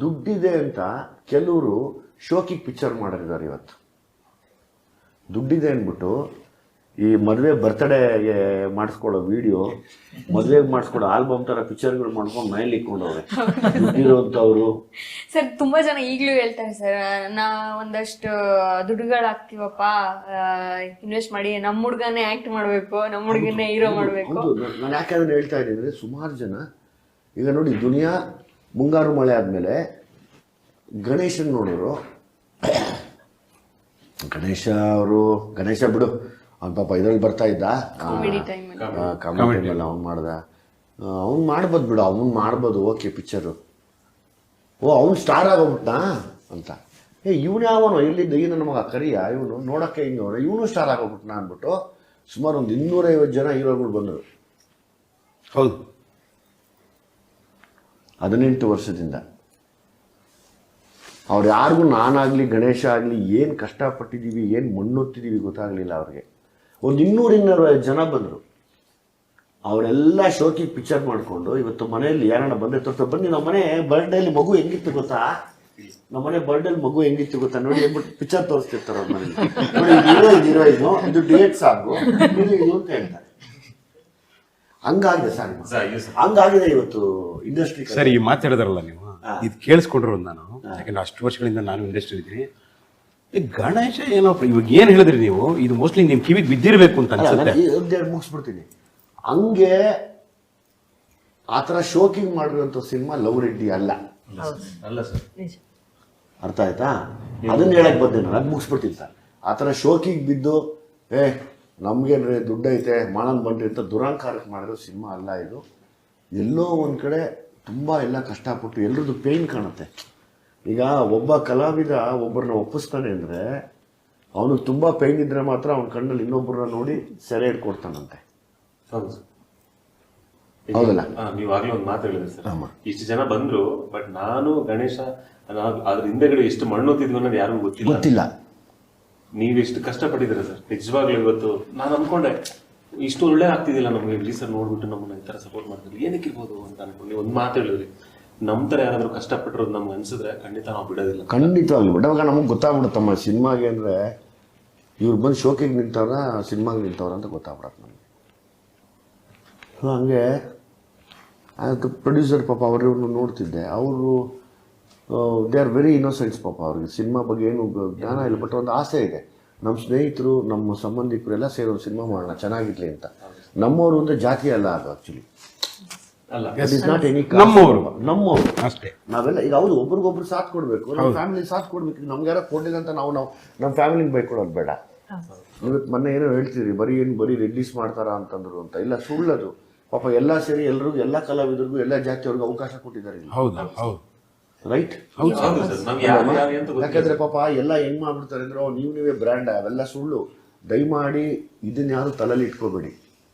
ದುಡ್ಡಿದೆ ಅಂತ ಕೆಲವರು ಶೋಕಿಗೆ ಪಿಕ್ಚರ್ ಮಾಡಿದ್ದಾರೆ ಇವತ್ತು. ದುಡ್ಡಿದೆ ಅಂದ್ಬಿಟ್ಟು ಈ ಮದುವೆ ಬರ್ತ್ಡೇಗೆ ಮಾಡಿಸ್ಕೊಳ್ಳೋ ವಿಡಿಯೋ ಮದುವೆಗೆ ಮಾಡಿಸ್ಕೊಳ್ಳೋ ಆಲ್ಬಮ್ ತರ ಪಿಕ್ಚರ್ಗಳು ಮಾಡ್ಕೊಂಡು ಮನೇಲಿ ಇಟ್ಕೊಂಡವ್ರೆ. ದುಡ್ಡಿರೋಂಥವ್ರು. ಸರ್ ತುಂಬಾ ಜನ ಈಗಲೂ ಹೇಳ್ತಾರೆ ಸರ್ ನಾ ಒಂದಷ್ಟು ದುಡ್ಡುಗಳು ಹಾಕ್ತಿವಪ್ಪ ಇನ್ವೆಸ್ಟ್ ಮಾಡಿ ನಮ್ಮ ಹುಡುಗನೇ ಆಕ್ಟ್ ಮಾಡಬೇಕು ನಮ್ಮ ಹುಡುಗನೇ ಹೀರೋ ಮಾಡಬೇಕು. ನಾನು ಯಾಕೆ ಅದನ್ನ ಹೇಳ್ತಾ ಇದ್ದೀನಿ ಸುಮಾರು ಜನ ಈಗ ನೋಡಿ ದುನಿಯಾ ಮುಂಗಾರು ಮಳೆ ಆದಮೇಲೆ ಗಣೇಶನ ನೋಡಿದ್ರು. ಗಣೇಶ ಅವರು ಗಣೇಶ ಬಿಡು ಅವ್ನು ಪಾಪ ಇದ್ರಲ್ಲಿ ಬರ್ತಾ ಇದ್ದ. ಕಾಮಿಡಿ ಅವ್ನು ಮಾಡ್ದ. ಅವ್ನು ಮಾಡ್ಬೋದು ಬಿಡು ಅವ್ನು ಮಾಡ್ಬೋದು ಓಕೆ ಪಿಕ್ಚರು ಓ ಅವ್ನು ಸ್ಟಾರ್ ಆಗೋಗ್ಬಿಟ್ನಾ? ಅಂತ. ಏ ಇವನು ಯಾವನು ಇಲ್ಲಿದ್ದ ಈ ನಮಗೆ ಮಗ ಕರಿಯ ಇವನು? ನೋಡೋಕ್ಕೆ ಹಿಂಗೆ ಅವನು? ಇವನು ಸ್ಟಾರ್ ಆಗೋಗ್ಬಿಟ್ನಾ ಅಂದ್ಬಿಟ್ಟು ಸುಮಾರು ಒಂದು ಇನ್ನೂರೈವತ್ತು ಜನ ಹೀರೋಗಳು ಬಂದರು. ಹೌದು. ಹದಿನೆಂಟು ವರ್ಷದಿಂದ ಅವ್ರು ಯಾರಿಗೂ ನಾನಾಗಲಿ ಗಣೇಶ ಆಗಲಿ ಏನು ಕಷ್ಟಪಟ್ಟಿದ್ದೀವಿ ಏನು ಮಣ್ಣೊತ್ತಿದ್ದೀವಿ ಗೊತ್ತಾಗಲಿಲ್ಲ ಅವ್ರಿಗೆ ಒಂದು ಇನ್ನೂರು ಇನ್ನೂರೈವತ್ತು ಜನ ಬಂದರು ಅವರೆಲ್ಲ ಶೋಕಿಗೆ ಪಿಕ್ಚರ್ ಮಾಡಿಕೊಂಡು ಇವತ್ತು ಮನೆಯಲ್ಲಿ ಯಾರನ್ನ ಬಂದೆ ತೋರ್ಸ ಬನ್ನಿ ನಮ್ಮ ಮನೆ ಬರ್ಡೇಲಿ ಮಗು ಹೆಂಗಿತ್ತು ಗೊತ್ತಾ ನಮ್ಮ ಮನೆ ಬರ್ಡೇಲಿ ಮಗು ಹೆಂಗಿತ್ತು ಗೊತ್ತಾ ನೋಡಿ ಹೇಳ್ಬಿಟ್ಟು ಪಿಕ್ಚರ್ ತೋರಿಸ್ತಿರ್ತಾರೆ ಅವ್ರ ಮನೇಲಿ ಇದು ಹೀರೋ ಇದು ಇದು ಇದು ಅಂತ ಹೇಳ್ತಾರೆ ಹಂಗಾಗಿದೆ ಸರ್. ಹಂಗಾಗಿದೆ ಇವತ್ತು ಇಂಡಸ್ಟ್ರಿ ಸರ್ ಈ ಮಾತಾಡಿದ್ರಲ್ಲ ನೀವು? ಇದು ಕೇಳಿಸ್ಕೊಂಡ್ರು ನಾನು. ಯಾಕಂದ್ರೆ ಅಷ್ಟು ವರ್ಷಗಳಿಂದ ನಾನು ಇಂಡಸ್ಟ್ರಿ ಇದ್ದೀನಿ. ಈ ಗಣೇಶ ಏನೋ ಇವಾಗ ಏನು ಹೇಳಿದ್ರಿ ನೀವು? ಇದು ಮೋಸ್ಟ್ಲಿ ನಿಮ್ಮ ಕಿವಿಗೆ ಬಿದ್ದಿರ್ಬೇಕು ಅಂತ ಅನ್ಸುತ್ತೆ. ಮುಗಿಸ್ಬಿಡ್ತೀನಿ. ಹಂಗೆ ಆ ಥರ ಶೋಕಿಂಗ್ ಮಾಡಿರುವಂಥ ಸಿನಿಮಾ ಲವ್ ರೆಡ್ಡಿ ಅಲ್ಲ. ಅಲ್ಲ ಸರ್ ಅರ್ಥ ಆಯ್ತಾ? ಅದನ್ನ ಹೇಳಕ್ ಬಂದೆ ನಾನು ಅದು ಮುಗಿಸ್ಬಿಡ್ತೀನಿ ಸರ್. ಆ ಥರ ಶೋಕಿಗೆ ಬಿದ್ದು ಏ ನಮ್ಗೇನ್ರಿ ದುಡ್ಡೈತೆ ಮಾಡನ್ ಬನ್ರಿ ಅಂತ ದುರಾಂಕಾರಕ್ಕೆ ಮಾಡಿರೋ ಸಿನಿಮಾ ಅಲ್ಲ ಇದು. ಎಲ್ಲೋ ಒಂದು ಕಡೆ ತುಂಬ ಎಲ್ಲ ಕಷ್ಟಪಟ್ಟು ಎಲ್ರದ್ದು ಪೇಯ್ನ್ ಕಾಣುತ್ತೆ. ಈಗ ಒಬ್ಬ ಕಲಾವಿದ ಒಬ್ಬರನ್ನ ಒಪ್ಪಿಸ್ತಾನೆ ಅಂದರೆ ಅವನಿಗೆ ತುಂಬ ಪೇಯ್ನ್ ಇದ್ರೆ ಮಾತ್ರ ಅವನ ಕಣ್ಣಲ್ಲಿ ಇನ್ನೊಬ್ಬರನ್ನ ನೋಡಿ ಸೆರೆ ಸರ್ ಹೌದಲ್ಲ? ನೀವು ಆಗ್ಲೇ ಒಂದು ಮಾತು ಹೇಳಿದ್ರಿ ಸರ್. ಇಷ್ಟು ಜನ ಬಂದ್ರು ಬಟ್ ನಾನು ಗಣೇಶ ಅದ್ರ ಹಿಂದೆಗಡೆ ಎಷ್ಟು ಮಣ್ಣು ಅನ್ನೋದು ಯಾರಿಗೂ ಗೊತ್ತಿಲ್ಲ. ಗೊತ್ತಿಲ್ಲ. ನೀವ್ ಎಷ್ಟು ಕಷ್ಟಪಟ್ಟಿದ್ದೀರ ಸರ್? ನಿಜವಾಗ್ಲೂ ಇವತ್ತು ನಾನು ಅನ್ಕೊಂಡೆ ಇಷ್ಟು ಒಳ್ಳೆ ಆಗ್ತಿದ್ದಿಲ್ಲ ನಮಗೆ ಇಲ್ಲಿ ಸರ್ ನೋಡ್ಬಿಟ್ಟು ನಮ್ಮನ್ನ ಈ ಥರ ಸಪೋರ್ಟ್ ಮಾಡ್ತಿದ್ರು. ಏನಕ್ಕೆ ಇರ್ಬೋದು ಅಂತ ಅನ್ಕೊಂಡು. ನೀವು ಒಂದು ಮಾತು ಹೇಳಿದ್ರಿ ನಮ್ಮ ತರ ಯಾರಾದರೂ ಕಷ್ಟಪಟ್ಟಿರೋದು ನಮ್ಗೆ ಅನ್ಸಿದ್ರೆ ಖಂಡಿತ ನಾವು ಬಿಡೋದಿಲ್ಲ. ಖಂಡಿತವಾಗ್ಲಿ ಬಟ್ ಅವಾಗ ನಮಗೆ ಗೊತ್ತಾಗ್ಬಿಡುತ್ತಮ್ಮ ಸಿನಿಮಾಗೆ ಅಂದರೆ ಇವ್ರು ಬಂದು ಶೋಕಿಗೆ ನಿಂತವ್ರ ಸಿನಿಮಾಗೆ ನಿಂತವ್ರ ಅಂತ ಗೊತ್ತಾಗ್ಬಿಡತ್ತೆ ನಮಗೆ. ಸೊ ಹಂಗೆ ಅದು ಪ್ರೊಡ್ಯೂಸರ್ ಪಾಪ ಅವರಿವ್ರನ್ನ ನೋಡ್ತಿದ್ದೆ. ಅವರು ದೇ ಆರ್ ವೆರಿ ಇನ್ನೋಸೆಂಟ್ಸ್ ಪಾಪ ಅವ್ರಿಗೆ. ಸಿನಿಮಾ ಬಗ್ಗೆ ಏನು ಜ್ಞಾನ ಇಲ್ಲ ಬಟ್ ಒಂದು ಆಸೆ ಇದೆ. ನಮ್ಮ ಸ್ನೇಹಿತರು ನಮ್ಮ ಸಂಬಂಧಿಕರೆಲ್ಲ ಸೇರಿ ಒಂದು ಸಿನಿಮಾ ಮಾಡೋಣ ಚೆನ್ನಾಗಿರ್ಲಿ ಅಂತ. ನಮ್ಮವರು ಅಂದರೆ ಜಾತಿ ಅಲ್ಲ ಅದು ಆ್ಯಕ್ಚುಲಿ ಅಲ್ಲ. ಇಸ್ ನಾಟ್ ಎನಿ ನಮ್ಮವ್ರು. ನಮ್ಮವರು. ಅಷ್ಟೇ. ನಾವೆಲ್ಲ ಈಗ ಹೌದು ಒಬ್ರಿಗೊಬ್ರು ಸಾಥ್ ಕೊಡಬೇಕು. ನಮ್ಮ ಫ್ಯಾಮಿಲಿ ಸಾಥ್ ಕೊಡ್ಬೇಕು. ನಮ್ಗೆ ಯಾರೋ ಕೊಡಲಿಲ್ಲ ಅಂತ ನಾವು ನಾವು ನಮ್ಮ ಫ್ಯಾಮಿಲಿಗೆ ಬೈಕೊಡೋದು ಬೇಡ. ಇವತ್ತು ಮೊನ್ನೆ ಏನೋ ಹೇಳ್ತೀರಿ ಬರೀ ಏನು ಬರೀ ರಿಲೀಸ್ ಮಾಡ್ತಾರ ಅಂತಂದ್ರು ಅಂತ. ಇಲ್ಲ ಸುಳ್ಳದು. ಪಾಪ ಎಲ್ಲ ಸೇರಿ ಎಲ್ರಿಗೂ ಎಲ್ಲ ಕಲಾವಿದರಿಗೂ ಎಲ್ಲ ಜಾತಿಯವ್ರಿಗೂ ಅವಕಾಶ ಕೊಟ್ಟಿದ್ದಾರೆ ಹೌದು ಹೌದು. ರೈಟ್ ಯಾಕಂದ್ರೆ ಪಾಪ ಎಲ್ಲ ಹೆಂಗ್ ಮಾಡ್ಬಿಡ್ತಾರೆ ಅಂದ್ರೆ "ಓ, ನೀವು ನೀವೇ ಬ್ರ್ಯಾಂಡ್ ಅವೆಲ್ಲ ಸುಳ್ಳು. ದಯಮಾಡಿ ಇದನ್ನ ಯಾರು ತಲೆಯಲ್ಲಿ ಇಟ್ಕೋಬೇಡಿ.